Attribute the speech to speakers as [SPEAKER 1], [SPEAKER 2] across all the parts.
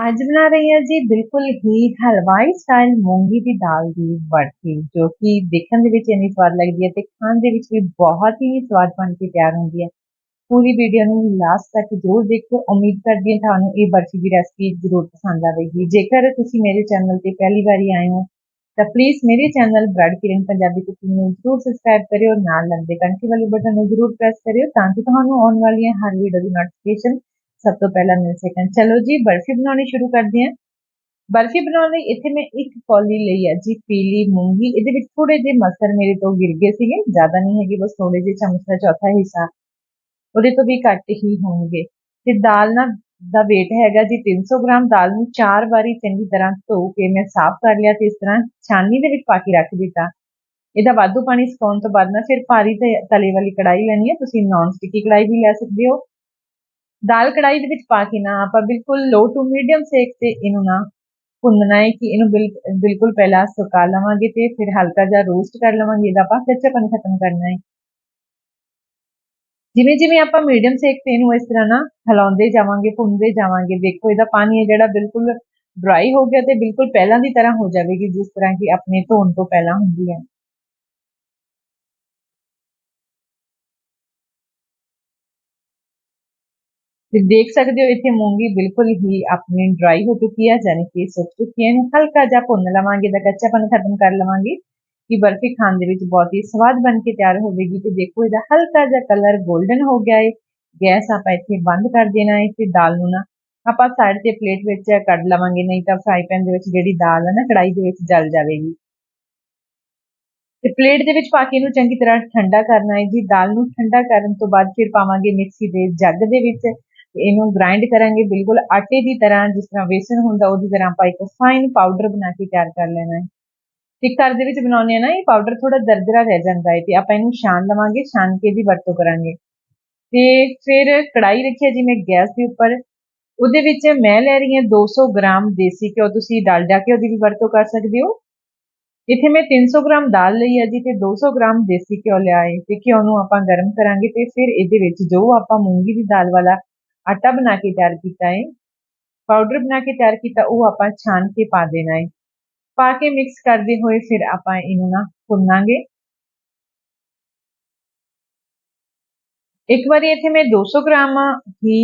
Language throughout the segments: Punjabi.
[SPEAKER 1] ਅੱਜ ਬਣਾ ਰਹੀ ਹਾਂ ਜੀ ਬਿਲਕੁਲ ਹੀ ਹਲਵਾਈ ਸਟਾਈਲ ਮੂੰਗੀ ਦੀ ਦਾਲ ਦੀ ਬਰਫੀ, ਜੋ ਕਿ ਦੇਖਣ ਦੇ ਵਿੱਚ ਇੰਨੀ ਸਵਾਦ ਲੱਗਦੀ ਹੈ ਤੇ ਖਾਣ ਦੇ ਵਿੱਚ ਵੀ ਬਹੁਤ ਹੀ ਸਵਾਦ ਬਣ ਕੇ ਤਿਆਰ ਹੁੰਦੀ ਹੈ। ਪੂਰੀ ਵੀਡੀਓ ਨੂੰ ਲਾਸਟ ਤੱਕ ਜ਼ਰੂਰ ਦੇਖੋ ਉਮੀਦ ਕਰਦੀ ਹਾਂ ਤੁਹਾਨੂੰ ਇਹ ਬਰਫੀ ਦੀ ਰੈਸਪੀ ਜ਼ਰੂਰ ਪਸੰਦ ਆਵੇਗੀ। ਜੇਕਰ ਤੁਸੀਂ ਮੇਰੇ ਚੈਨਲ ਤੇ ਪਹਿਲੀ ਵਾਰੀ ਆਏ ਹੋ, ਤਾਂ ਪਲੀਜ਼ ਮੇਰੇ channel bread Kiran Punjabi cooking ਨੂੰ ਜ਼ਰੂਰ ਸਬਸਕ੍ਰਾਈਬ ਕਰਿਓ। ਨਾਲ ਲੱਗਦੇ ਘੰਟੀ ਵਾਲੇ ਬਟਨ ਨੂੰ ਜ਼ਰੂਰ ਪ੍ਰੈਸ ਕਰਿਓ ਤਾਂ ਕਿ ਤੁਹਾਨੂੰ ਆਉਣ ਵਾਲੀਆਂ ਹਰ ਵੀਡੀਓ ਦੀ ਨੋਟੀਫਿਕੇਸ਼ਨ ਸਭ ਤੋਂ ਪਹਿਲਾਂ ਮਿਲ ਸਕਣ। ਚਲੋ ਜੀ, ਬਰਫੀ ਬਣਾਉਣੀ ਸ਼ੁਰੂ ਕਰਦੇ ਹਾਂ। ਬਰਫੀ ਬਣਾਉਣ ਲਈ ਇੱਥੇ ਮੈਂ ਇੱਕ ਕੌਲੀ ਲਈ ਹੈ ਜੀ, ਪੀਲੀ ਮੂੰਗੀ। ਇਹਦੇ ਵਿੱਚ ਥੋੜੇ ਜਿਹੇ ਮਸਰ ਮੇਰੇ ਤੋਂ ਗਿਰ ਗਏ ਸੀਗੇ, ਜ਼ਿਆਦਾ ਨਹੀਂ ਹੈਗੇ, ਬਸ ਥੋੜੇ ਜਿਹੇ ਚਮਚ ਦਾ ਚੌਥਾ ਹਿੱਸਾ। ਉਹਦੇ ਤੋਂ ਵੀ ਘੱਟ ਹੀ ਹੋਣਗੇ। ਤੇ ਦਾਲ ਨਾ ਦਾ weight ਹੈਗਾ ਜੀ 300 ਗ੍ਰਾਮ। ਦਾਲ ਨੂੰ ਚਾਰ ਵਾਰੀ ਚੰਗੀ ਤਰ੍ਹਾਂ ਧੋ ਕੇ ਮੈਂ ਸਾਫ਼ ਕਰ ਲਿਆ ਤੇ ਇਸ ਤਰ੍ਹਾਂ ਛਾਨਣੀ ਦੇ ਵਿੱਚ ਪਾ ਕੇ ਰੱਖ ਦਿੱਤਾ। ਇਹਦਾ ਵਾਧੂ ਪਾਣੀ ਸੁਕਾਉਣ ਤੋਂ ਬਾਅਦ ਨਾ ਫਿਰ ਭਾਰੀ ਤੇ ਤਲੇ ਵਾਲੀ ਕੜਾਈ ਲੈਣੀ ਹੈ। ਤੁਸੀਂ ਨਾਨ ਸਟਿਕੀ ਕੜਾਈ ਵੀ ਲੈ ਸਕਦੇ ਹੋ। ਦਾਲ ਕੜਾਈ ਦੇ ਵਿੱਚ ਪਾ ਕੇ ਨਾ ਆਪਾਂ ਬਿਲਕੁਲ ਲੋ ਟੂ ਮੀਡੀਅਮ ਸੇਕ ਤੇ ਇਹਨੂੰ ਨਾ ਭੁੰਨਣਾ ਹੈ ਕਿ ਇਹਨੂੰ ਬਿਲਕੁਲ ਪਹਿਲਾਂ ਸੁਕਾ ਲਵਾਂਗੇ ਤੇ ਫਿਰ ਹਲਕਾ ਜਿਹਾ ਰੋਸਟ ਕਰ ਲਵਾਂਗੇ, ਇਹਦਾ ਆਪਾਂ ਕੱਚਾਪਨ ਖਤਮ ਕਰਨਾ ਹੈ। ਜਿਵੇਂ ਜਿਵੇਂ ਆਪਾਂ ਮੀਡੀਅਮ ਸੇਕ ਤੇ ਇਹਨੂੰ ਇਸ ਤਰ੍ਹਾਂ ਨਾ ਹਲਾਉਂਦੇ ਜਾਵਾਂਗੇ, ਭੁੰਨਦੇ ਜਾਵਾਂਗੇ, ਦੇਖੋ ਇਹਦਾ ਪਾਣੀ ਹੈ ਜਿਹੜਾ ਬਿਲਕੁਲ ਡਰਾਈ ਹੋ ਗਿਆ ਤੇ ਬਿਲਕੁਲ ਪਹਿਲਾਂ ਦੀ ਤਰ੍ਹਾਂ ਹੋ ਜਾਵੇਗੀ, ਜਿਸ ਤਰ੍ਹਾਂ ਕਿ ਆਪਣੇ ਧੋਣ ਤੋਂ ਪਹਿਲਾਂ ਹੁੰਦੀ ਹੈ। ਤੇ ਦੇਖ ਸਕਦੇ ਹੋ ਇੱਥੇ ਮੂੰਗੀ ਬਿਲਕੁਲ ਹੀ ਆਪਣੀ ਡਰਾਈ ਹੋ ਚੁੱਕੀ ਹੈ ਯਾਨੀ ਕਿ ਸੁੱਕ ਚੁੱਕੀ ਹੈ ਇਹਨੂੰ ਹਲਕਾ ਜਿਹਾ ਭੁੰਨ ਲਵਾਂਗੇ ਦਾ ਕੱਚਾਪਨ ਖਤਮ ਕਰ ਲਵਾਂਗੇ ਕਿ ਬਰਫੀ ਖਾਣ ਦੇ ਵਿੱਚ ਬਹੁਤ ਹੀ ਸਵਾਦ ਬਣ ਕੇ ਤਿਆਰ ਹੋਵੇਗੀ। ਤੇ ਦੇਖੋ, ਇਹਦਾ ਹਲਕਾ ਜਿਹਾ ਕਲਰ 골ਡਨ ਹੋ ਗਿਆ ਹੈ ਗੈਸ ਆਪਾਂ ਇੱਥੇ ਬੰਦ ਕਰ ਦੇਣਾ ਹੈ ਤੇ ਦਾਲ ਨੂੰ ਨਾ ਆਪਾਂ ਸਾਈਡ ਤੇ ਪਲੇਟ ਵਿੱਚ ਕੱਢ ਲਵਾਂਗੇ, ਨਹੀਂ ਤਾਂ ਫਰਾਈ ਪੈਨ ਦੇ ਵਿੱਚ ਜਿਹੜੀ ਦਾਲ ਹੈ ਨਾ ਕੜਾਈ ਦੇ ਵਿੱਚ ਜਲ ਜਾਵੇਗੀ। ਤੇ ਪਲੇਟ ਦੇ ਵਿੱਚ ਪਾ ਕੇ ਇਹਨੂੰ ਚੰਗੀ ਤਰ੍ਹਾਂ ਠੰਡਾ ਕਰਨਾ ਹੈ ਜੀ ਦਾਲ ਨੂੰ ਠੰਡਾ ਕਰਨ ਤੋਂ ਬਾਅਦ ਫਿਰ ਪਾਵਾਂਗੇ ਮਿਕਸੀ ਦੇ ਜੱਗ ਦੇ ਵਿੱਚ। ਇਹਨੂੰ ਗ੍ਰਾਈਂਡ ਕਰਾਂਗੇ ਬਿਲਕੁਲ ਆਟੇ ਦੀ ਤਰ੍ਹਾਂ, ਜਿਸ ਤਰ੍ਹਾਂ ਵੇਸਣ ਹੁੰਦਾ ਉਹਦੀ ਤਰ੍ਹਾਂ ਆਪਾਂ ਇੱਕ ਫਾਈਨ ਪਾਊਡਰ ਬਣਾ ਕੇ ਤਿਆਰ ਕਰ ਲੈਣਾ ਹੈ। ਤੇ ਘਰ ਦੇ ਵਿੱਚ ਬਣਾਉਂਦੇ ਆ ਨਾ, ਇਹ ਪਾਊਡਰ ਥੋੜਾ ਦਰਦਰਾ ਰਹਿ ਜਾਂਦਾ ਹੈ ਤੇ ਆਪਾਂ ਇਹਨੂੰ ਛਾਣ ਲਵਾਂਗੇ, ਛਾਣ ਕੇ ਦੀ ਵਰਤੋਂ ਕਰਾਂਗੇ। ਤੇ ਫਿਰ ਕੜਾਈ ਰੱਖਿਆ ਜੀ ਮੈਂ ਗੈਸ ਦੇ ਉੱਪਰ, ਉਹਦੇ ਵਿੱਚ ਮੈਂ ਲੈ ਰਹੀ ਹਾਂ 200 ਗ੍ਰਾਮ ਦੇਸੀ ਘਿਓ, ਤੁਸੀਂ ਡਾਲਡਾ ਘਿਓ ਦੀ ਵੀ ਵਰਤੋਂ ਕਰ ਸਕਦੇ ਹੋ। ਇੱਥੇ ਮੈਂ 300 ਗ੍ਰਾਮ ਦਾਲ ਲਈ ਹੈ ਜੀ ਤੇ 200 ਗ੍ਰਾਮ ਦੇਸੀ ਘਿਓ ਲਿਆ ਹੈ ਤੇ ਘਿਓ ਨੂੰ ਆਪਾਂ ਗਰਮ ਕਰਾਂਗੇ ਤੇ ਫਿਰ ਇਹਦੇ ਵਿੱਚ ਜੋ ਆਪਾਂ ਮੂੰਗੀ ਦੀ ਦਾਲ ਵਾਲਾ ਆਟਾ ਬਣਾ ਕੇ ਤਿਆਰ ਕੀਤਾ ਹੈ ਪਾਊਡਰ ਬਣਾ ਕੇ ਤਿਆਰ ਕੀਤਾ ਉਹ ਆਪਾਂ ਛਾਣ ਕੇ ਪਾ ਦੇਣਾ ਹੈ ਪਾ ਕੇ ਮਿਕਸ ਕਰਦੇ ਹੋਏ ਫਿਰ ਆਪਾਂ ਇਹਨੂੰ ਨਾ ਭੁੰਨਾਂਗੇ ਇੱਕ ਵਾਰੀ ਇੱਥੇ ਮੈਂ 200 ਗ੍ਰਾਮ ਹੀ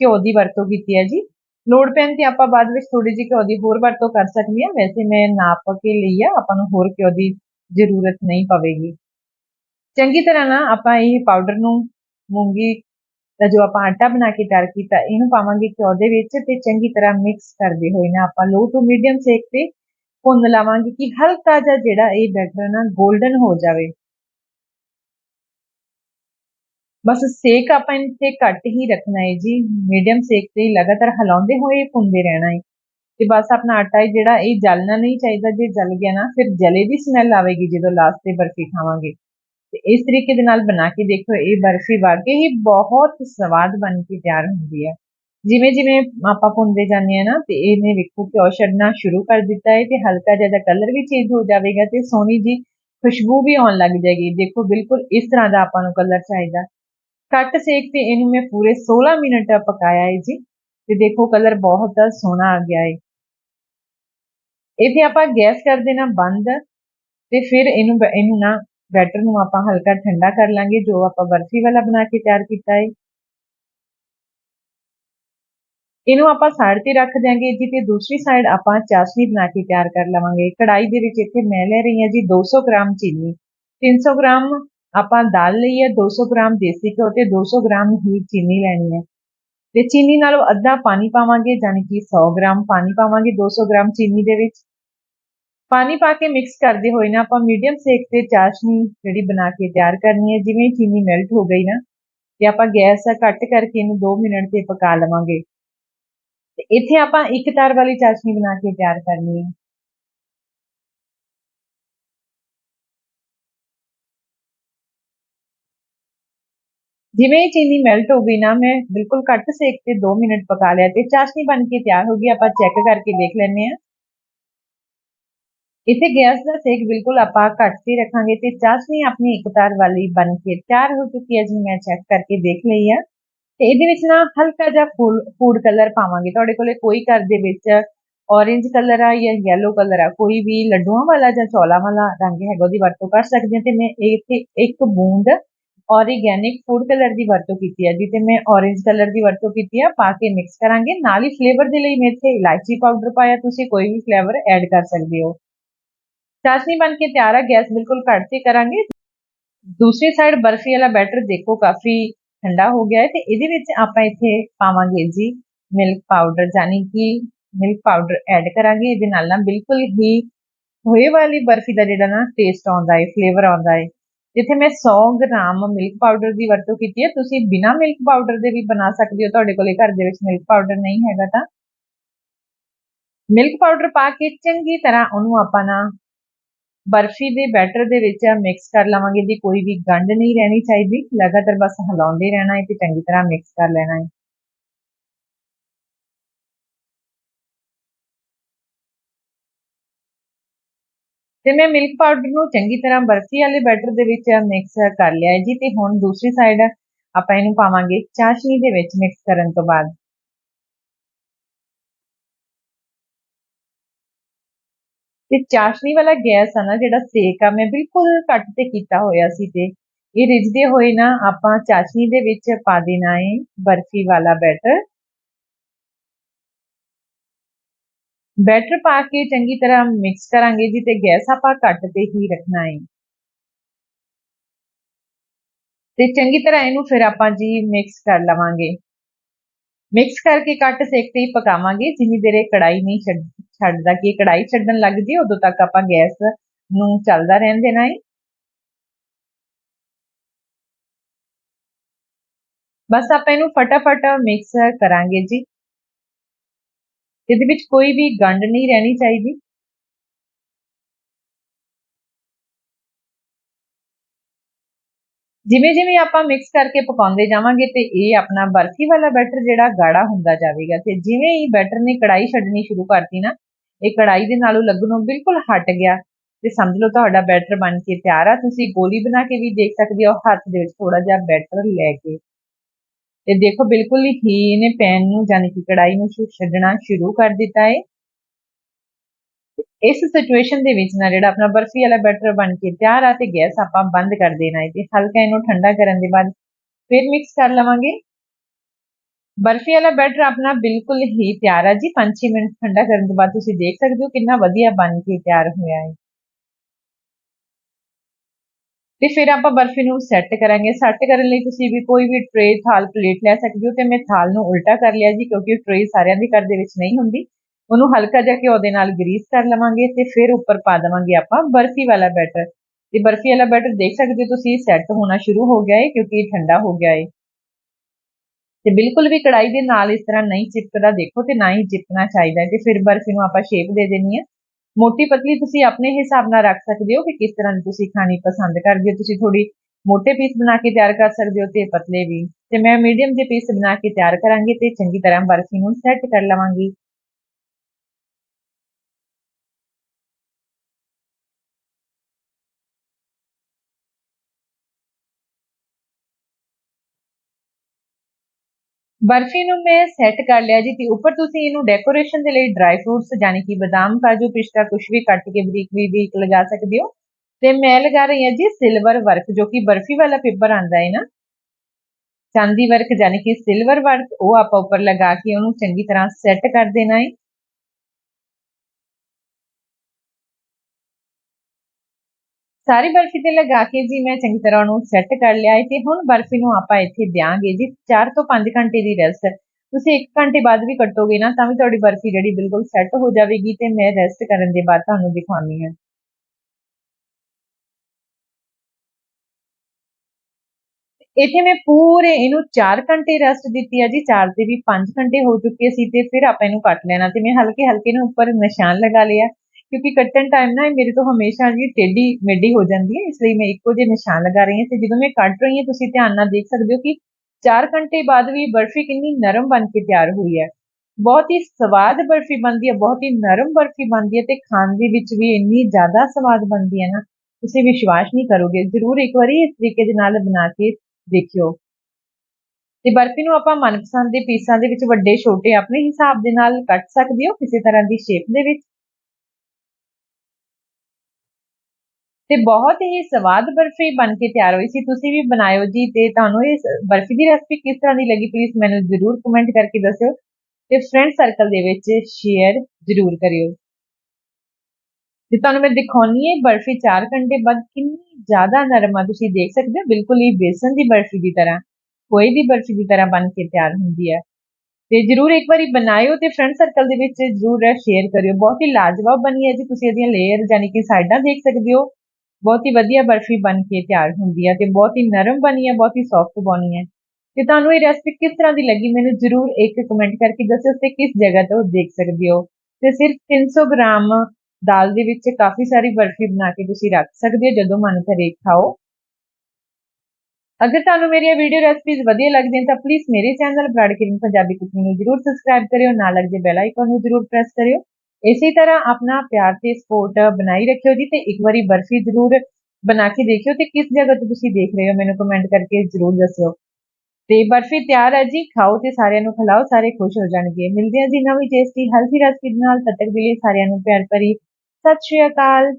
[SPEAKER 1] ਘਿਓ ਦੀ ਵਰਤੋਂ ਕੀਤੀ ਹੈ ਜੀ ਲੋੜ ਪੈਣ ਤੇ ਆਪਾਂ ਬਾਅਦ ਵਿੱਚ ਥੋੜੀ ਜਿਹੀ ਘਿਓ ਦੀ ਹੋਰ ਵਰਤੋਂ ਕਰ ਸਕਦੇ ਹਾਂ ਵੈਸੇ ਮੈਂ ਨਾਪ ਕੇ ਲਈ ਆ ਆਪਾਂ ਨੂੰ ਹੋਰ ਘਿਓ ਦੀ ਜ਼ਰੂਰਤ ਨਹੀਂ ਪਵੇਗੀ ਚੰਗੀ ਤਰ੍ਹਾਂ ਨਾ ਆਪਾਂ ਇਹ ਪਾਊਡਰ ਨੂੰ ਮੂੰਗੀ ਤਾਂ ਜੋ ਆਪਾਂ ਆਟਾ ਬਣਾ ਕੇ ਤਿਆਰ ਕੀਤਾ, ਇਹਨੂੰ ਪਾਵਾਂਗੇ ਘਿਓ ਦੇ ਵਿੱਚ ਤੇ ਚੰਗੀ ਤਰ੍ਹਾਂ ਮਿਕਸ ਕਰਦੇ ਹੋਏ ਨਾ ਆਪਾਂ ਲੋ ਟੂ ਮੀਡੀਅਮ ਸੇਕ ਤੇ ਭੁੰਨ ਲਾਵਾਂਗੇ ਕਿ ਹਲਕਾ ਜਿਹਾ ਜਿਹੜਾ ਇਹ ਬੈਟਰ ਨਾ 골ਡਨ ਹੋ ਜਾਵੇ। ਬਸ ਸੇਕ ਆਪਾਂ ਇੱਥੇ ਘੱਟ ਹੀ ਰੱਖਣਾ ਹੈ ਜੀ ਮੀਡੀਅਮ ਸੇਕ ਤੇ ਲਗਾਤਾਰ ਹਲਾਉਂਦੇ ਹੋਏ ਭੁੰਨਦੇ ਰਹਿਣਾ ਹੈ। ਤੇ ਬਸ ਆਪਣਾ ਆਟਾ ਹੈ ਜਿਹੜਾ ਇਹ ਜਲਣਾ ਨਹੀਂ ਚਾਹੀਦਾ, ਜੇ ਜਲ ਗਿਆ ਨਾ ਫਿਰ ਜਲੇ ਦੀ ਸਮੈਲ ਆਵੇਗੀ ਜਦੋਂ ਲਾਸਟ ਤੇ ਬਰਫੀ ਖਾਵਾਂਗੇ। ਤੇ ਇਸ ਤਰੀਕੇ ਦੇ ਨਾਲ ਬਣਾ ਕੇ ਦੇਖੋ, ਇਹ ਬਰਫੀ ਵਾਕਈ ਹੀ ਬਹੁਤ ਸਵਾਦ ਬਣ ਕੇ ਤਿਆਰ ਹੁੰਦੀ ਹੈ। ਜਿਵੇਂ ਜਿਵੇਂ ਆਪਾਂ ਭੁੰਨਦੇ ਜਾਂਦੇ ਆ ਨਾ, ਤੇ ਇਹਨੇ ਵੇਖੋ ਘਿਓ ਛੱਡਣਾ ਸ਼ੁਰੂ ਕਰ ਦਿੱਤਾ ਹੈ ਤੇ ਹਲਕਾ ਜਿਹਾ ਕਲਰ ਵੀ ਚੇਂਜ ਹੋ ਜਾਵੇਗਾ ਤੇ ਸੋਹਣੀ ਜੀ ਖੁਸ਼ਬੂ ਵੀ ਆਉਣ ਲੱਗ ਜਾਏਗੀ। ਦੇਖੋ, ਬਿਲਕੁਲ ਇਸ ਤਰ੍ਹਾਂ ਦਾ ਆਪਾਂ ਨੂੰ ਕਲਰ ਚਾਹੀਦਾ। ਕੱਟ ਸੇਕ ਤੇ ਇਹਨੂੰ ਮੈਂ ਪੂਰੇ 16 ਮਿੰਟ ਪਕਾਇਆ ਹੈ ਜੀ ਤੇ ਦੇਖੋ, ਕਲਰ ਬਹੁਤ ਸੋਹਣਾ ਆ ਗਿਆ ਹੈ। ਇੱਥੇ ਆਪਾਂ ਗੈਸ ਕਰ ਦੇਣਾ ਬੰਦ ਤੇ ਫਿਰ ਇਹਨੂੰ ਇਹਨੂੰ ਨਾ ਬੈਟਰ ਨੂੰ ਆਪਾਂ ਹਲਕਾ ਠੰਡਾ ਕਰ ਲਾਂਗੇ, ਜੋ ਆਪਾਂ ਬਰਫੀ ਵਾਲਾ ਬਣਾ ਕੇ ਤਿਆਰ ਕੀਤਾ ਹੈ ਇਹਨੂੰ ਆਪਾਂ ਸਾਈਡ ਤੇ ਰੱਖ ਦਿਆਂਗੇ ਜੀ ਤੇ ਦੂਸਰੀ ਸਾਈਡ ਆਪਾਂ ਚਾਸ਼ਨੀ ਬਣਾ ਕੇ ਤਿਆਰ ਕਰ ਲਵਾਂਗੇ। ਕੜਾਈ ਦੇ ਵਿੱਚ ਇੱਥੇ ਮੈਂ ਲੈ ਰਹੀ ਹਾਂ ਜੀ 200 ਗ੍ਰਾਮ ਚੀਨੀ। 300 ਗ੍ਰਾਮ ਆਪਾਂ ਦਾਲ ਲਈ ਹੈ 200 ਗ੍ਰਾਮ ਦੇਸੀ ਘਿਓ ਤੇ 200 ਗ੍ਰਾਮ ਹੀ ਚੀਨੀ ਲੈਣੀ ਹੈ। ਤੇ ਚੀਨੀ ਨਾਲੋਂ ਅੱਧਾ ਪਾਣੀ ਪਾਵਾਂਗੇ ਯਾਨੀ ਕਿ 100 ਗ੍ਰਾਮ ਪਾਣੀ ਪਾਵਾਂਗੇ 200 ਗ੍ਰਾਮ ਚੀਨੀ ਦੇ ਵਿੱਚ। ਪਾਣੀ ਪਾ ਕੇ ਮਿਕਸ ਕਰਦੇ ਹੋਏ ਨਾ ਆਪਾਂ ਮੀਡੀਅਮ ਸੇਕ ਤੇ ਚਾਸ਼ਨੀ ਜਿਹੜੀ ਬਣਾ ਕੇ ਤਿਆਰ ਕਰਨੀ ਹੈ ਜਿਵੇਂ ਚੀਨੀ ਮੈਲਟ ਹੋ ਗਈ ਨਾ ਤੇ ਆਪਾਂ ਗੈਸ ਘੱਟ ਕਰਕੇ ਇਹਨੂੰ 2 ਮਿੰਟ ਤੇ ਪਕਾ ਲਵਾਂਗੇ ਤੇ ਇੱਥੇ ਆਪਾਂ ਇੱਕ ਤਾਰ ਵਾਲੀ ਚਾਸ਼ਨੀ ਬਣਾ ਕੇ ਤਿਆਰ ਕਰਨੀ ਹੈ ਜਿਵੇਂ ਚੀਨੀ ਮੈਲਟ ਹੋ ਗਈ ਨਾ ਮੈਂ ਬਿਲਕੁਲ ਘੱਟ ਸੇਕ ਤੇ 2 ਮਿੰਟ ਪਕਾ ਲਿਆ ਤੇ ਚਾਸ਼ਨੀ ਬਣ ਕੇ ਤਿਆਰ ਹੋ ਗਈ ਆਪਾਂ ਚੈੱਕ ਕਰਕੇ ਦੇਖ ਲੈਣੇ ਆ इसे गैस का सेक बिल्कुल आप घट से रखा ते चाशनी अपनी एक तार वाली बन के तैयार हो चुकी है जी मैं चेक करके देख ली है ਤੇ ਇਹਦੇ ਵਿੱਚ ਨਾ ਹਲਕਾ ਜਿਹਾ ਫੂਡ ਕਲਰ ਪਾਵਾਂਗੇ ਤੁਹਾਡੇ ਕੋਲੇ ਕੋਈ ਘਰ ਦੇ ਵਿੱਚ ਔਰੇਂਜ ਕਲਰ ਆ ਜਾਂ ਯੈਲੋ ਕਲਰ ਆ ਕੋਈ ਵੀ ਲੱਡੂਆਂ ਵਾਲਾ ਜਾਂ ਚੌਲਾ ਵਾਲਾ ਰੰਗ ਹੈਗਾ ਉਹਦੀ ਵਰਤੋਂ ਕਰ ਸਕਦੇ ਹਾਂ ਤੇ ਮੈਂ ਇੱਥੇ ਇੱਕ ਬੂੰਦ ਆਰਗੈਨਿਕ ਫੂਡ ਕਲਰ ਦੀ ਵਰਤੋਂ ਕੀਤੀ ਹੈ ਜੀ ਤੇ ਮੈਂ ਔਰੇਂਜ ਕਲਰ ਦੀ ਵਰਤੋਂ ਕੀਤੀ ਆ ਪਾ ਕੇ ਮਿਕਸ ਕਰਾਂਗੇ ਨਾਲ ਹੀ ਫਲੇਵਰ ਦੇ ਲਈ ਮੈਂ ਇੱਥੇ ਇਲਾਇਚੀ ਪਾਊਡਰ ਪਾਇਆ ਤੁਸੀਂ ਕੋਈ ਵੀ ਫਲੇਵਰ ਐਡ ਕਰ ਸਕਦੇ ਹੋ ਚਾਸ਼ਨੀ ਬਣ ਕੇ ਤਿਆਰ ਆ, ਗੈਸ ਬਿਲਕੁਲ ਘੱਟ ਤੇ ਕਰਾਂਗੇ। ਦੂਸਰੀ ਸਾਈਡ ਬਰਫੀ ਵਾਲਾ ਬੈਟਰ ਦੇਖੋ, ਕਾਫੀ ਠੰਡਾ ਹੋ ਗਿਆ ਹੈ ਤੇ ਇਹਦੇ ਵਿੱਚ ਆਪਾਂ ਇੱਥੇ ਪਾਵਾਂਗੇ ਜੀ ਮਿਲਕ ਪਾਊਡਰ ਜਾਨੀ ਕਿ ਮਿਲਕ ਪਾਊਡਰ ਐਡ ਕਰਾਂਗੇ। ਇਹਦੇ ਨਾਲ ਨਾ ਬਿਲਕੁਲ ਹੀ ਹੋਏ ਵਾਲੀ ਬਰਫੀ ਦਾ ਜਿਹੜਾ ਨਾ ਟੇਸਟ ਆਉਂਦਾ ਹੈ ਫਲੇਵਰ ਆਉਂਦਾ ਹੈ। ਜਿੱਥੇ ਮੈਂ 100 ਗ੍ਰਾਮ ਮਿਲਕ ਪਾਊਡਰ ਦੀ ਵਰਤੋਂ ਕੀਤੀ ਹੈ, ਤੁਸੀਂ ਬਿਨਾ ਮਿਲਕ ਪਾਊਡਰ ਦੇ ਵੀ ਬਣਾ ਸਕਦੇ ਹੋ। ਤੁਹਾਡੇ ਕੋਲੇ ਘਰ ਦੇ ਵਿੱਚ ਮਿਲਕ ਪਾਊਡਰ ਨਹੀਂ ਹੈਗਾ ਤਾਂ। ਮਿਲਕ ਪਾਊਡਰ ਪਾ ਕੇ ਚੰਗੀ ਤਰ੍ਹਾਂ ਉਹਨੂੰ ਆਪਾਂ ਨਾ ਬਰਫੀ ਦੇ ਬੈਟਰ ਦੇ ਵਿੱਚ ਮਿਕਸ ਕਰ ਲਵਾਂਗੇ ਦੀ ਕੋਈ ਵੀ ਗੰਢ ਨਹੀਂ ਰਹਿਣੀ ਚਾਹੀਦੀ। ਲਗਾਤਾਰ ਬਸ ਹਿਲਾਉਂਦੇ ਰਹਿਣਾ ਹੈ ਤੇ ਚੰਗੀ ਤਰ੍ਹਾਂ ਮਿਕਸ ਕਰ ਲੈਣਾ ਹੈ। ਤੇ ਮੈਂ ਮਿਲਕ ਪਾਊਡਰ ਨੂੰ ਚੰਗੀ ਤਰ੍ਹਾਂ ਬਰਫੀ ਵਾਲੇ ਬੈਟਰ ਦੇ ਵਿੱਚ ਮਿਕਸ ਕਰ ਲਿਆ ਜੀ। ਤੇ ਹੁਣ ਦੂਸਰੀ ਸਾਈਡ ਆਪਾਂ ਇਹਨੂੰ ਪਾਵਾਂਗੇ ਚਾਸ਼ਨੀ ਦੇ ਵਿੱਚ ਮਿਕਸ ਕਰਨ ਤੋਂ ਬਾਅਦ। ਤੇ ਚਾਸ਼ਨੀ ਵਾਲਾ ਗੈਸ ਆ ਨਾ ਜਿਹੜਾ ਸੇਕ ਆ, ਮੈਂ ਬਿਲਕੁਲ ਘੱਟ ਤੇ ਕੀਤਾ ਹੋਇਆ ਸੀ ਤੇ। ਇਹ ਰਿੱਝਦੇ ਹੋਏ ਨਾ ਆਪਾਂ ਚਾਸ਼ਨੀ ਦੇ ਵਿੱਚ ਪਾ ਦੇਣਾ ਹੈ ਬਰਫੀ ਵਾਲਾ ਬੈਟਰ। ਬੈਟਰ ਪਾ ਕੇ ਚੰਗੀ ਤਰ੍ਹਾਂ ਮਿਕਸ ਕਰਾਂਗੇ ਜੀ ਤੇ ਗੈਸ ਆਪਾਂ ਘੱਟ ਤੇ ਹੀ ਰੱਖਣਾ ਹੈ ਤੇ ਚੰਗੀ ਤਰ੍ਹਾਂ ਇਹਨੂੰ ਫਿਰ ਆਪਾਂ ਜੀ ਮਿਕਸ ਕਰ ਲਵਾਂਗੇ। ਮਿਕਸ ਕਰਕੇ ਕੱਟ ਸੇਕ ਤੇ ਹੀ ਪਕਾਵਾਂਗੇ। ਜਿੰਨੀ ਦੇਰ ਇਹ ਕੜਾਈ ਨਹੀਂ ਛੱਡਦਾ ਕਿ ਕੜਾਈ ਛੱਡਣ ਲੱਗ ਜੇ, ਉਦੋਂ ਤੱਕ ਆਪਾਂ ਗੈਸ ਨੂੰ ਚੱਲਦਾ ਰਹਿਣ ਦੇਣਾ ਹੈ ਬਸ ਆਪਾਂ ਇਹਨੂੰ ਫਟਾਫਟ ਮਿਕਸ ਕਰਾਂਗੇ ਜੀ। ਇਹਦੇ ਵਿੱਚ ਕੋਈ ਵੀ ਗੰਢ ਨਹੀਂ ਰਹਿਣੀ ਚਾਹੀਦੀ। ਜਿਵੇਂ ਜਿਵੇਂ ਆਪਾਂ ਮਿਕਸ ਕਰਕੇ ਪਕਾਉਂਦੇ ਜਾਵਾਂਗੇ ਤੇ ਇਹ ਆਪਣਾ ਬਰਫੀ ਵਾਲਾ ਬੈਟਰ ਜਿਹੜਾ ਗਾੜਾ ਹੁੰਦਾ ਜਾਵੇਗਾ ਤੇ ਜਿਵੇਂ ਹੀ ਬੈਟਰ ਨੇ ਕੜਾਈ ਛੱਡਣੀ ਸ਼ੁਰੂ ਕਰਤੀ ਨਾ, ਇਹ ਕੜਾਈ ਦੇ ਨਾਲੋਂ ਲੱਗਣੋਂ ਬਿਲਕੁਲ ਹਟ ਗਿਆ ਤੇ ਸਮਝ ਲਓ ਤੁਹਾਡਾ ਬੈਟਰ ਬਣ ਕੇ ਤਿਆਰ ਆ, ਤੁਸੀਂ ਗੋਲੀ ਬਣਾ ਕੇ ਵੀ ਦੇਖ ਸਕਦੇ ਹੋ, ਹੱਥ ਦੇ ਵਿੱਚ ਥੋੜਾ ਜਿਹਾ ਬੈਟਰ ਲੈ ਕੇ। ਤੇ ਦੇਖੋ ਬਿਲਕੁਲ ਹੀ ਇਹਨੇ ਪੈਨ ਨੂੰ ਜਾਨੀ ਕਿ ਕੜਾਈ ਨੂੰ ਛੱਡਣਾ ਸ਼ੁਰੂ ਕਰ ਦਿੱਤਾ ਹੈ ਇਸ ਸਿਚੁਏਸ਼ਨ ਦੇ ਵਿੱਚ ਨਾ ਜਿਹੜਾ ਆਪਣਾ ਬਰਫੀ ਵਾਲਾ ਬੈਟਰ ਬਣ ਕੇ ਤਿਆਰ ਆ ਤੇ ਗੈਸ ਆਪਾਂ ਬੰਦ ਕਰ ਦੇਣਾ ਹੈ ਤੇ ਹਲਕਾ ਇਹਨੂੰ ਠੰਡਾ ਕਰਨ ਦੇ ਬਾਅਦ ਫਿਰ ਮਿਕਸ ਕਰ ਲਵਾਂਗੇ। ਬਰਫੀ ਵਾਲਾ ਬੈਟਰ ਆਪਣਾ ਬਿਲਕੁਲ ਹੀ ਤਿਆਰ ਆ ਜੀ। 5-6 ਮਿੰਟ ਠੰਡਾ ਕਰਨ ਤੋਂ ਬਾਅਦ ਤੁਸੀਂ ਦੇਖ ਸਕਦੇ ਹੋ ਕਿੰਨਾ ਵਧੀਆ ਬਣ ਕੇ ਤਿਆਰ ਹੋਇਆ ਹੈ। ਤੇ ਫਿਰ ਆਪਾਂ ਬਰਫੀ ਨੂੰ ਸੈੱਟ ਕਰਾਂਗੇ। ਸੈੱਟ ਕਰਨ ਲਈ ਤੁਸੀਂ ਵੀ ਕੋਈ ਵੀ ਟ੍ਰੇ ਥਾਲ ਪਲੇਟ ਲੈ ਸਕਦੇ ਹੋ ਤੇ ਮੈਂ ਥਾਲ ਨੂੰ ਉਲਟਾ ਕਰ ਲਿਆ ਜੀ, ਕਿਉਂਕਿ ਟ੍ਰੇ ਸਾਰਿਆਂ ਦੇ ਘਰ ਦੇ ਵਿੱਚ ਨਹੀਂ ਹੁੰਦੀ। ਉਹਨੂੰ ਹਲਕਾ ਜਿਹਾ ਘਿਓ ਦੇ ਨਾਲ ਗਰੀਸ ਕਰ ਲਵਾਂਗੇ ਤੇ ਫਿਰ ਉੱਪਰ ਪਾ ਦਵਾਂਗੇ ਆਪਾਂ ਬਰਫੀ ਵਾਲਾ ਬੈਟਰ ਤੇ ਬਰਫੀ ਵਾਲਾ ਬੈਟਰ ਦੇਖ ਸਕਦੇ ਹੋ ਤੁਸੀਂ ਸੈੱਟ ਹੋਣਾ ਸ਼ੁਰੂ ਹੋ ਗਿਆ ਹੈ ਕਿਉਂਕਿ ਇਹ ਠੰਡਾ ਹੋ ਗਿਆ ਹੈ ਤੇ ਬਿਲਕੁਲ ਵੀ ਕੜਾਈ ਦੇ ਨਾਲ ਇਸ ਤਰ੍ਹਾਂ ਨਹੀਂ ਚਿਪਕਦਾ, ਦੇਖੋ ਤੇ ਨਾ ਹੀ ਚਿਪਕਣਾ ਚਾਹੀਦਾ ਤੇ ਫਿਰ ਬਰਫੀ ਨੂੰ ਆਪਾਂ ਸ਼ੇਪ ਦੇ ਦੇਣੀ ਹੈ ਮੋਟੀ ਪਤਲੀ ਤੁਸੀਂ ਆਪਣੇ ਹਿਸਾਬ ਨਾਲ ਰੱਖ ਸਕਦੇ ਹੋ ਕਿ ਕਿਸ ਤਰ੍ਹਾਂ ਦੀ ਤੁਸੀਂ ਖਾਣੀ ਪਸੰਦ ਕਰਦੇ ਹੋ। ਤੁਸੀਂ ਥੋੜੀ ਮੋٹے ਪੀਸ ਬਣਾ ਕੇ ਤਿਆਰ ਕਰ ਸਕਦੇ ਹੋ ਤੇ ਪਤਲੇ ਵੀ। ਤੇ ਮੈਂ ਮੀਡੀਅਮ ਜਿਹੇ ਪੀਸ ਬਣਾ ਕੇ ਤਿਆਰ ਕਰਾਂਗੀ ਤੇ ਚੰਗੀ ਤਰ੍ਹਾਂ ਬਰਫੀ ਨੂੰ ਸੈੱਟ ਕਰ ਲਵਾਂਗੀ। ਬਰਫੀ ਨੂੰ ਮੈਂ ਸੈੱਟ ਕਰ ਲਿਆ ਜੀ ਤੇ ਉੱਪਰ ਤੁਸੀਂ ਇਹਨੂੰ ਡੈਕੋਰੇਸ਼ਨ ਦੇ ਲਈ ਡਰਾਈ ਫਰੂਟਸ ਜਾਨੀ ਕਿ ਬਦਾਮ, ਕਾਜੂ, ਪਿਸਤਾ ਕੁਝ ਵੀ ਕੱਟ ਕੇ ਬਰੀਕ ਬਰੀਕ ਲਗਾ ਸਕਦੇ ਹੋ। ਤੇ ਮੈਂ ਲਗਾ ਰਹੀ ਹਾਂ ਜੀ ਸਿਲਵਰ ਵਰਕ ਜੋ ਕਿ ਬਰਫੀ ਵਾਲਾ ਪੇਪਰ ਆਂਦਾ ਹੈ ਨਾ। ਚਾਂਦੀ ਵਰਕ ਜਾਨੀ ਕਿ ਸਿਲਵਰ ਵਰਕ ਉਹ ਆਪਾਂ ਉੱਪਰ ਲਗਾ ਕੇ ਉਹਨੂੰ ਚੰਗੀ ਤਰ੍ਹਾਂ ਸੈੱਟ ਕਰ ਦੇਣਾ ਹੈ। ਸਾਰੀ ਬਰਫੀ ਤੇ ਲਗਾ ਕੇ ਜੀ ਮੈਂ ਚੰਗੀ ਤਰ੍ਹਾਂ ਉਹਨੂੰ ਸੈੱਟ ਕਰ ਲਿਆ ਹੈ ਤੇ ਹੁਣ ਬਰਫੀ ਨੂੰ ਆਪਾਂ ਇੱਥੇ ਦਿਆਂਗੇ ਜੀ 4 ਤੋਂ 5 ਘੰਟੇ ਦੀ ਰੈਸਟ ਤੁਸੀਂ 1 ਘੰਟੇ ਬਾਅਦ ਵੀ ਕੱਟੋਗੇ ਨਾ ਤਾਂ ਵੀ ਤੁਹਾਡੀ ਬਰਫੀ ਜਿਹੜੀ ਬਿਲਕੁਲ ਸੈੱਟ ਹੋ ਜਾਵੇਗੀ ਤੇ ਮੈਂ ਰੈਸਟ ਕਰਨ ਦੇ ਬਾਅਦ ਤੁਹਾਨੂੰ ਦਿਖਾਉਣੀ ਹੈ। ਇੱਥੇ ਮੈਂ ਪੂਰੇ ਇਹਨੂੰ 4 ਘੰਟੇ ਰੈਸਟ ਦਿੱਤੀ ਆ ਜੀ 4 ਤੇ ਵੀ 5 ਘੰਟੇ ਹੋ ਚੁੱਕੇ ਸੀ ਤੇ ਫਿਰ ਆਪਾਂ ਇਹਨੂੰ ਕੱਟ ਲੈਣਾ ਤੇ ਮੈਂ ਹਲਕੇ ਹਲਕੇ ਨੂੰ ਉੱਪਰ ਨਿਸ਼ਾਨ ਲਗਾ ਲਿਆ। ਕਿਉਂਕਿ ਕੱਟਣ ਟਾਈਮ ਨਾ ਇਹ ਮੇਰੇ ਤੋਂ ਹਮੇਸ਼ਾ ਜੀ ਟੇਢੀ ਮੇਢੀ ਹੋ ਜਾਂਦੀ ਹੈ, ਇਸ ਲਈ ਮੈਂ ਇੱਕੋ ਜਿਹੇ ਨਿਸ਼ਾਨ ਲਗਾ ਰਹੀ ਹਾਂ ਤੇ ਜਦੋਂ ਮੈਂ ਕੱਟ ਰਹੀ ਹਾਂ, ਤੁਸੀਂ ਧਿਆਨ ਨਾਲ ਦੇਖ ਸਕਦੇ ਹੋ ਕਿ 4 ਘੰਟੇ ਬਾਅਦ ਵੀ ਬਰਫੀ ਕਿੰਨੀ ਨਰਮ ਬਣ ਕੇ ਤਿਆਰ ਹੋਈ ਹੈ। ਬਹੁਤ ਹੀ ਸਵਾਦ ਬਰਫੀ ਬਣਦੀ ਹੈ, ਬਹੁਤ ਹੀ ਨਰਮ ਬਰਫੀ ਬਣਦੀ ਹੈ ਤੇ ਖਾਣ ਦੇ ਵਿੱਚ ਵੀ ਇੰਨੀ ਜ਼ਿਆਦਾ ਸਵਾਦ ਬਣਦੀ ਹੈ ਨਾ, ਤੁਸੀਂ ਵਿਸ਼ਵਾਸ ਨਹੀਂ ਕਰੋਗੇ। ਜ਼ਰੂਰ ਇੱਕ ਵਾਰੀ ਇਸ ਤਰੀਕੇ ਦੇ ਨਾਲ ਬਣਾ ਕੇ ਦੇਖਿਓ। ਤੇ ਬਰਫੀ ਨੂੰ ਆਪਾਂ ਮਨਪਸੰਦ ਦੇ ਪੀਸਾਂ ਦੇ ਵਿੱਚ ਵੱਡੇ ਛੋਟੇ ਆਪਣੇ ਹਿਸਾਬ ਦੇ ਨਾਲ ਕੱਟ ਸਕਦੇ ਹੋ, ਕਿਸੇ ਤਰ੍ਹਾਂ ਦੀ ਸ਼ੇਪ ਦੇ ਵਿੱਚ। ਤੇ ਬਹੁਤ ਹੀ ਸਵਾਦ ਬਰਫੀ ਬਣ ਕੇ ਤਿਆਰ ਹੋਈ ਸੀ। ਤੁਸੀਂ ਵੀ ਬਣਾਇਓ ਜੀ ਤੇ ਤੁਹਾਨੂੰ ਇਹ ਬਰਫੀ ਦੀ ਰੈਸਪੀ ਕਿਸ ਤਰ੍ਹਾਂ ਦੀ ਲੱਗੀ ਪਲੀਜ਼ ਮੈਨੂੰ ਜ਼ਰੂਰ ਕਮੈਂਟ ਕਰਕੇ ਦੱਸਿਓ ਤੇ ਫਰੈਂਡ ਸਰਕਲ ਦੇ ਵਿੱਚ ਸ਼ੇਅਰ ਜ਼ਰੂਰ ਕਰਿਓ। ਤੇ ਤੁਹਾਨੂੰ ਮੈਂ ਦਿਖਾਉਣੀ ਹੈ ਬਰਫੀ 4 ਘੰਟੇ ਬਾਅਦ ਕਿੰਨੀ ਜ਼ਿਆਦਾ ਨਰਮ ਆ, ਤੁਸੀਂ ਦੇਖ ਸਕਦੇ ਹੋ, ਬਿਲਕੁਲ ਹੀ ਬੇਸਨ ਦੀ ਬਰਫੀ ਦੀ ਤਰ੍ਹਾਂ ਕੋਈ ਦੀ ਬਰਫੀ ਦੀ ਤਰ੍ਹਾਂ ਬਣ ਕੇ ਤਿਆਰ ਹੁੰਦੀ ਹੈ ਤੇ ਜਰੂਰ ਇੱਕ ਵਾਰੀ ਬਣਾਇਓ ਤੇ ਫਰੈਂਡ ਸਰਕਲ ਦੇ ਵਿੱਚ ਜਰੂਰ ਸ਼ੇਅਰ ਕਰਿਓ। ਬਹੁਤ ਹੀ ਲਾਜਵਾਬ ਬਣੀ ਹੈ ਜੀ, ਤੁਸੀਂ ਇਹਦੀਆਂ ਲੇਅਰ ਯਾਨੀ ਕਿ ਸਾਈਡਾਂ ਦੇਖ ਸਕਦੇ ਹੋ। ਬਹੁਤ ਹੀ ਵਧੀਆ ਬਰਫੀ ਬਣ ਕੇ ਤਿਆਰ ਹੁੰਦੀ ਹੈ ਤੇ ਬਹੁਤ ਹੀ ਨਰਮ ਬਣੀ ਹੈ ਬਹੁਤ ਹੀ ਸੌਫਟ ਬਣੀ ਹੈ ਤੇ ਤੁਹਾਨੂੰ ਇਹ ਰੈਸਪੀ ਕਿਸ ਤਰ੍ਹਾਂ ਦੀ ਲੱਗੀ ਮੈਨੂੰ ਜਰੂਰ ਇੱਕ ਕਮੈਂਟ ਕਰਕੇ ਦੱਸਿਓ ਤੇ ਕਿਸ ਜਗ੍ਹਾ ਤੋਂ ਦੇਖ ਸਕਦੇ ਹੋ। ਤੇ ਸਿਰਫ 300 ਗ੍ਰਾਮ ਦਾਲ ਦੇ ਵਿੱਚ ਕਾਫੀ ਸਾਰੀ ਬਰਫੀ ਬਣਾ ਕੇ ਤੁਸੀਂ ਰੱਖ ਸਕਦੇ ਹੋ ਜਦੋਂ ਮਨ ਕਰੇ ਖਾਓ। ਅਗਰ ਤੁਹਾਨੂੰ ਮੇਰੀਆਂ ਵੀਡੀਓ ਰੈਸਪੀਜ਼ ਵਧੀਆ ਲੱਗਦੀਆਂ ਤਾਂ ਪਲੀਜ਼ ਮੇਰੇ ਚੈਨਲ ਬ੍ਰਾਡ ਕਿਰਨ ਪੰਜਾਬੀ ਕੁਕਿੰਗ ਨੂੰ ਜਰੂਰ ਸਬਸਕ੍ਰਾਈਬ ਕਰਿਓ, ਨਾਲ ਲੱਗਦੇ ਬੈਲ ਆਈਕਨ ਨੂੰ ਜਰੂਰ ਪ੍ਰੈਸ ਕਰਿਓ। ਇਸੇ ਤਰ੍ਹਾਂ ਆਪਣਾ ਪਿਆਰ ਤੇ ਸਪੋਰਟ ਬਣਾਈ ਰੱਖਿਓ ਜੀ ਤੇ ਇੱਕ ਵਾਰੀ ਬਰਫੀ ਜਰੂਰ ਬਣਾ ਕੇ ਦੇਖਿਓ ਤੇ ਕਿਸ ਜਗ੍ਹਾ ਤੋਂ ਤੁਸੀਂ ਦੇਖ ਰਹੇ ਹੋ ਮੈਨੂੰ ਕਮੈਂਟ ਕਰਕੇ ਜਰੂਰ ਦੱਸਿਓ। ਤੇ ਬਰਫੀ ਤਿਆਰ ਹੈ ਜੀ, ਖਾਓ ਤੇ ਸਾਰਿਆਂ ਨੂੰ ਖਿਲਾਓ, ਸਾਰੇ ਖੁਸ਼ ਹੋ ਜਾਣਗੇ। ਮਿਲਦੇ ਹਾਂ ਜੀ ਨਵੀਂ ਟੇਸਟੀ ਹੈਲਥੀ ਰੈਸਪੀ ਨਾਲ। ਤਦ ਤੱਕ ਦੇ ਲਈ ਸਾਰਿਆਂ ਨੂੰ ਪਿਆਰ ਭਰੀ ਸਤਿ ਸ਼੍ਰੀ ਅਕਾਲ।